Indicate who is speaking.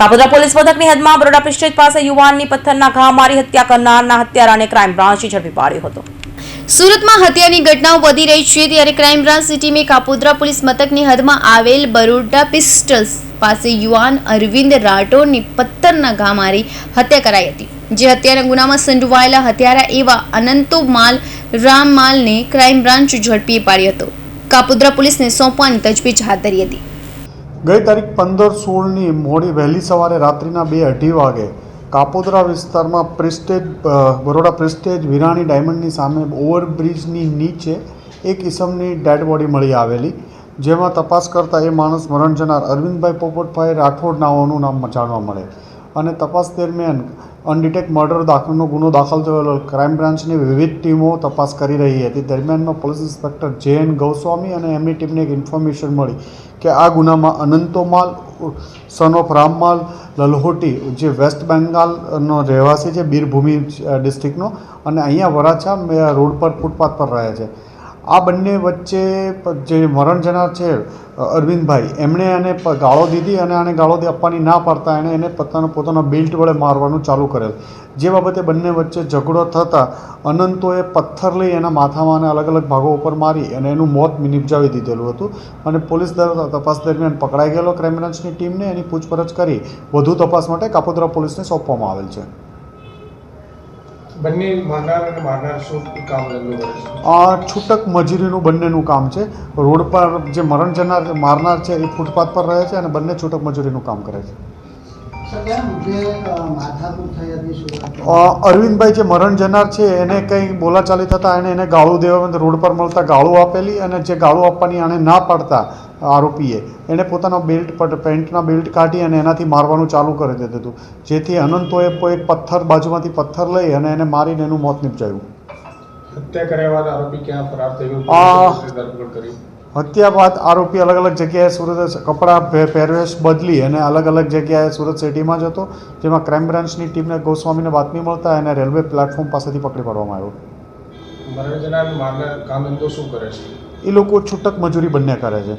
Speaker 1: Kapodra police મથકની હદમાં Baroda Prestige પાસે યુવાનની પથ્થરના ઘા મારી હત્યા કરનારના હત્યારાને ક્રાઇમ બ્રાન્ચે ઝડપી પાડ્યો હતો.
Speaker 2: સુરતમાં હત્યાની ઘટનાઓ વધી રહી છે ત્યારે ક્રાઇમ બ્રાન્ચ સિટીમાં કાપોદ્રા પોલીસ મથકની હદમાં આવેલ બરોડા પિસ્ટલ્સ પાસે યુવાન અરવિંદ રાઠોડની પથ્થરના ઘા મારી હત્યા કરાઈ હતી. જે હત્યાના ગુનામાં સંડોવાયેલા હત્યારા એવા અનંતો માલ, રામ માલને ક્રાઇમ બ્રાન્ચ ઝડપી પાડ્યો હતો. કાપોદ્રા પોલીસને સોંપવાની તજવીજ હાથ ધરી હતી.
Speaker 3: ગઈ તારીખ પંદર સોળની મોડી વહેલી સવારે રાત્રિના બે અઢી વાગે કાપોદરા વિસ્તારમાં પ્રિસ્ટેજ બરોડા પ્રિસ્ટેજ વિરાણી ડાયમંડની સામે ઓવરબ્રિજની નીચે એક ઇસમની ડેડ બોડી મળી આવેલી, જેમાં તપાસ કરતાં એ માણસ મરણ જનાર અરવિંદભાઈ પોપટભાઈ રાઠોડ નાઓનું નામ જાણવા મળે. અને તપાસ દરમિયાન અનડિટેક મર્ડર દાખલનો ગુનો દાખલ થયેલો ક્રાઇમ બ્રાન્ચની વિવિધ ટીમો તપાસ કરી રહી હતી. દરમિયાનમાં police inspector J N Goswami અને એમની ટીમને એક ઇન્ફોર્મેશન મળી કે આ ગુનામાં અનંતોમાલ સન ઓફ રામમાલ, લલહોટી, જે વેસ્ટ બેંગાલનો રહેવાસી છે, બીરભૂમિ ડિસ્ટ્રિક્ટનો અને અહીંયા વરાછા રોડ પર, ફૂટપાથ પર રહે છે. આ બંને વચ્ચે જે મરણ જનાર છે અરવિંદભાઈ, એમણે એને ગાળો દીધી અને આને ગાળો આપવાની ના પાડતા એણે એને પોતાનો પોતાનો બેલ્ટ વડે મારવાનું ચાલુ કરેલ. જે બાબતે બંને વચ્ચે ઝઘડો થતાં અનંતોએ પથ્થર લઈ એના માથામાં અને અલગ અલગ ભાગો ઉપર મારી અને એનું મોત નિપજાવી દીધેલું હતું અને પોલીસ તપાસ દરમિયાન પકડાઈ ગયેલો ક્રાઇમ બ્રાન્ચની ટીમને એની પૂછપરછ કરી વધુ તપાસ માટે કાપોદ્રા પોલીસને સોંપવામાં આવેલ છે.
Speaker 4: બંને મારનાર અને મારનાર શું કામ ધંધો કરે છે?
Speaker 3: આ છૂટક મજૂરીનું બંનેનું કામ છે. રોડ પર જે મરણ જનાર મારનાર છે એ ફૂટપાથ પર રહે છે અને બંને છૂટક મજૂરીનું કામ કરે છે. અરવિંદભાઈ જે મરણ જનાર છે એને કંઈ બોલાચાલી થતાં એને એને ગાળું દેવા રોડ પર મળતા ગાળું આપેલી અને જે ગાળું આપવાની આણે ના પાડતા આરોપીએ એણે પોતાનો બેલ્ટ પર પેન્ટના બેલ્ટ કાઢી અને એનાથી મારવાનું ચાલુ કરી દીધું હતું. જેથી અનંતોએ એક પથ્થર બાજુમાંથી પથ્થર લઈ અને એને મારીને એનું મોત નિપજાયું.
Speaker 4: હત્યા કર્યા બાદ આરોપી ક્યાં ફરાર થઈ
Speaker 3: હત્યા બાદ આરોપી અલગ અલગ જગ્યાએ સુરત કપડાં પહેરવેશ બદલી અને અલગ અલગ જગ્યાએ સુરત સિટીમાં જતો જેમાં ક્રાઇમ બ્રાન્ચની ટીમને ગોસ્વામીને બાતમી મળતા એને રેલવે પ્લેટફોર્મ પાસેથી પકડી પાડવામાં આવ્યો.
Speaker 4: મરણ જનાર અને કામ ધંધો શું કરે છે?
Speaker 3: એ લોકો છૂટક મજૂરી બંને કરે છે.